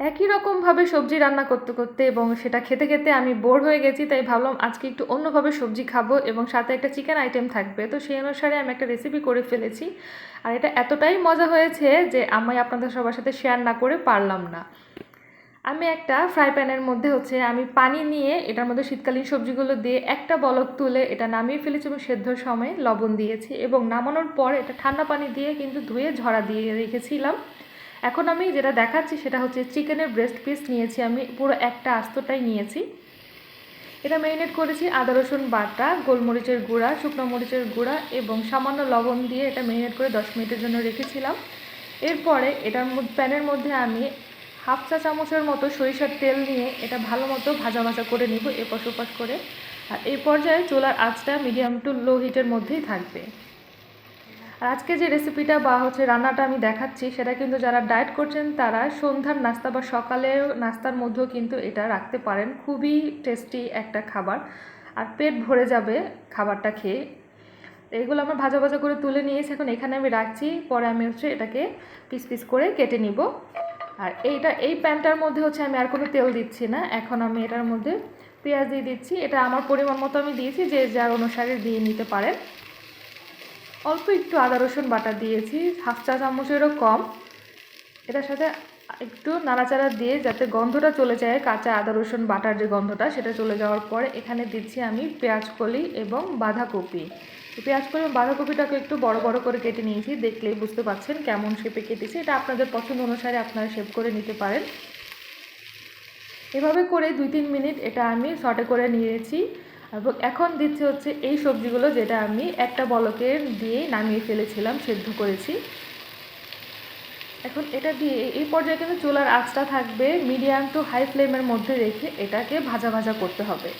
একই রকমভাবে সবজি রান্না করতে করতে এবং সেটা খেতে খেতে আমি বোর হয়ে গেছি, তাই ভাবলাম আজকে একটু অন্যভাবে সবজি খাব এবং সাথে একটা চিকেন আইটেম থাকবে। তো সেই অনুসারে আমি একটা রেসিপি করে ফেলেছি। আর এটা এতটাই মজা হয়েছে যে আমি আপনাদের সবার সাথে শেয়ার না করে পারলাম না। আমি একটা ফ্রাই প্যানের মধ্যে হচ্ছে আমি পানি নিয়ে এটার মধ্যে শীতকালীন সবজিগুলো দিয়ে একটা বলক তুলে এটা নামিয়ে ফেলেছি এবং সেদ্ধর সময় লবণ দিয়েছি এবং নামানোর পর এটা ঠান্ডা পানি দিয়ে কিন্তু ধুয়ে ঝরা দিয়ে রেখেছিলাম। এখন আমি যেটা দেখাচ্ছি সেটা হচ্ছে চিকেনের ব্রেস্ট পিস নিয়েছি আমি, পুরো একটা আস্তটাই নিয়েছি। এটা ম্যারিনেট করেছি আদা, রসুন বাটা, গোলমরিচের গুঁড়া, শুকনো মরিচের গুঁড়া এবং সামান্য লবণ দিয়ে এটা ম্যারিনেট করে দশ মিনিটের জন্য রেখেছিলাম। এরপরে এটার প্যানের মধ্যে আমি হাফ চা চামচের মতো সরিষার তেল নিয়ে এটা ভালো মতো ভাজা ভাজা করে নিব এপাশ ওপাশ করে। আর এই পর্যায়ে চোলার আঁচটা মিডিয়াম টু লো হিটের মধ্যেই থাকবে। আর আজকে যে রেসিপিটা বা হচ্ছে রান্নাটা আমি দেখাচ্ছি, সেটা কিন্তু যারা ডায়েট করছেন, তারা সন্ধ্যার নাস্তা বা সকালের নাস্তার মধ্যেও কিন্তু এটা রাখতে পারেন। খুবই টেস্টি একটা খাবার। আর পেট ভরে যাবে খাবারটা খেয়ে। এগুলো আমরা ভাজা ভাজা করে তুলে নিয়েছি, এখন এখানে আমি রাখছি। পরে আমি হচ্ছে এটাকে পিস পিস করে কেটে নিব। আর এইটা, এই প্যানটার মধ্যে হচ্ছে আমি আর কোনো তেল দিচ্ছি না। এখন আমি এটার মধ্যে পেঁয়াজ দিয়ে দিচ্ছি। এটা আমার পরিমাণ মতো আমি দিয়েছি, যে যার অনুসারে দিয়ে নিতে পারেন। অল্প একটু আদা, রসুন বাটা দিয়েছি। হাফ চা চামচেরও কম। এটার সাথে একটু নাড়াচাড়া দিয়ে যাতে গন্ধটা চলে যায়, কাঁচা আদা, রসুন বাটার যে গন্ধটা, সেটা চলে যাওয়ার পরে এখানে দিচ্ছি আমি পেঁয়াজ কলি এবং বাঁধাকপি। পেঁয়াজ কলি এবং বাঁধাকপিটাকে একটু বড় বড় করে কেটে নিয়েছি, দেখলেই বুঝতে পারছেন কেমন শেপে কেটেছি। এটা আপনাদের পছন্দ অনুসারে আপনারা শেপ করে নিতে পারেন। এভাবে করে দুই তিন মিনিট এটা আমি শর্টে করে নিয়েছি। এবং এখন দিচ্ছি হচ্ছে এই সবজিগুলো যেটা আমি একটা বলকে দিয়ে নামিয়ে ফেলেছিলাম, সেদ্ধ করেছি। এখন এটা দিয়ে এই পর্যায়ে কিন্তু চুলার আঁচটা থাকবে, মিডিয়াম টু হাই ফ্লেমের মধ্যে রেখে এটাকে ভাজা ভাজা করতে হবে।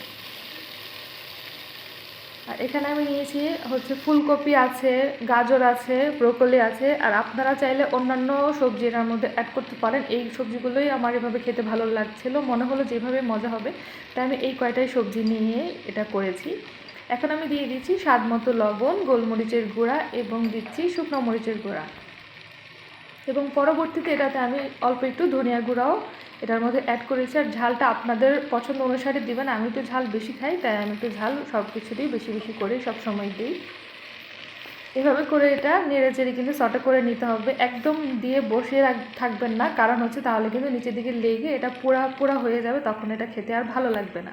আর এখানে আমি নিয়েছি হচ্ছে ফুলকপি আছে, গাজর আছে, ব্রোকলি আছে, আর আপনারা চাইলে অন্যান্য সবজি এর মধ্যে অ্যাড করতে পারেন। এই সবজিগুলোই আমার এভাবে খেতে ভালো লাগছিল, মনে হলো যেভাবে মজা হবে, তাই আমি এই কয়টাই সবজি নিয়ে এটা করেছি। এখন আমি দিয়ে দিচ্ছি স্বাদ মতো লবণ, গোলমরিচের গুঁড়া এবং দিচ্ছি শুকনো মরিচের গুঁড়া। এবং পরবর্তীতে এটাতে আমি অল্প একটু ধনিয়া গুঁড়াও এটার মধ্যে অ্যাড করেছি। আর ঝালটা আপনাদের পছন্দ অনুসারে দিবেন। আমি একটু ঝাল বেশি খাই, তাই আমি একটু ঝাল সব কিছুতেই বেশি বেশি করে সব সময় দিই। এভাবে করে এটা নেড়ে চেড়ে কিন্তু সটে করে নিতে হবে। একদম দিয়ে বসে থাকবেন না। কারণ হচ্ছে তাহলে কিন্তু নিচের দিকে লেগে এটা পোড়া পোড়া হয়ে যাবে, তখন এটা খেতে আর ভালো লাগবে না।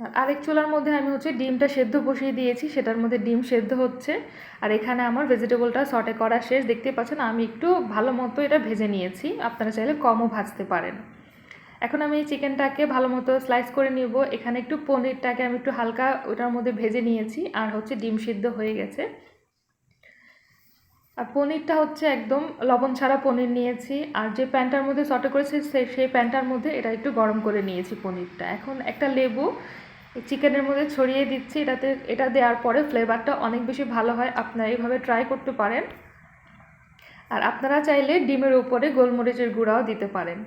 আর আরেক চুলার মধ্যে আমি হচ্ছে ডিমটা সেদ্ধ বসিয়ে দিয়েছি, সেটার মধ্যে ডিম সেদ্ধ হচ্ছে। আর এখানে আমার ভেজিটেবলটা সটে করা শেষ, দেখতে পাচ্ছেন আমি একটু ভালো মতো এটা ভেজে নিয়েছি, আপনারা চাইলে কমও ভাজতে পারেন। এখন আমি এই চিকেনটাকে ভালো মতো স্লাইস করে নিব, এখানে একটু পনিরটাকে আমি একটু হালকা ওটার মধ্যে ভেজে নিয়েছি, আর হচ্ছে ডিম সিদ্ধ হয়ে গেছে। আর পনিরটা হচ্ছে একদম লবণ ছাড়া পনির নিয়েছি। আর যে প্যানটার মধ্যে সটে করেছি সেই প্যানটার মধ্যে এটা একটু গরম করে নিয়েছি পনিরটা। এখন একটা লেবু চিকেনের মধ্যে ছড়িয়ে দিচ্ছি। এটাতে, এটা দেওয়ার পরে ফ্লেভারটা অনেক বেশি ভালো হয়। আপনারা এইভাবে ট্রাই করতে পারেন। আর আপনারা চাইলে ডিমের উপরে গোলমরিচের গুঁড়াও দিতে পারেন।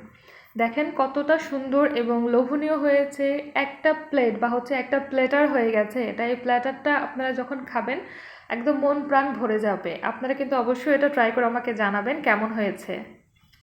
দেখেন কতটা সুন্দর এবং লোভনীয় হয়েছে। একটা প্লেট বা হচ্ছে একটা প্লেটার হয়ে গেছে। এটা এই প্ল্যাটারটা আপনারা যখন খাবেন, একদম মন প্রাণ ভরে যাবে। আপনারা কিন্তু অবশ্যই এটা ট্রাই করে আমাকে জানাবেন কেমন হয়েছে।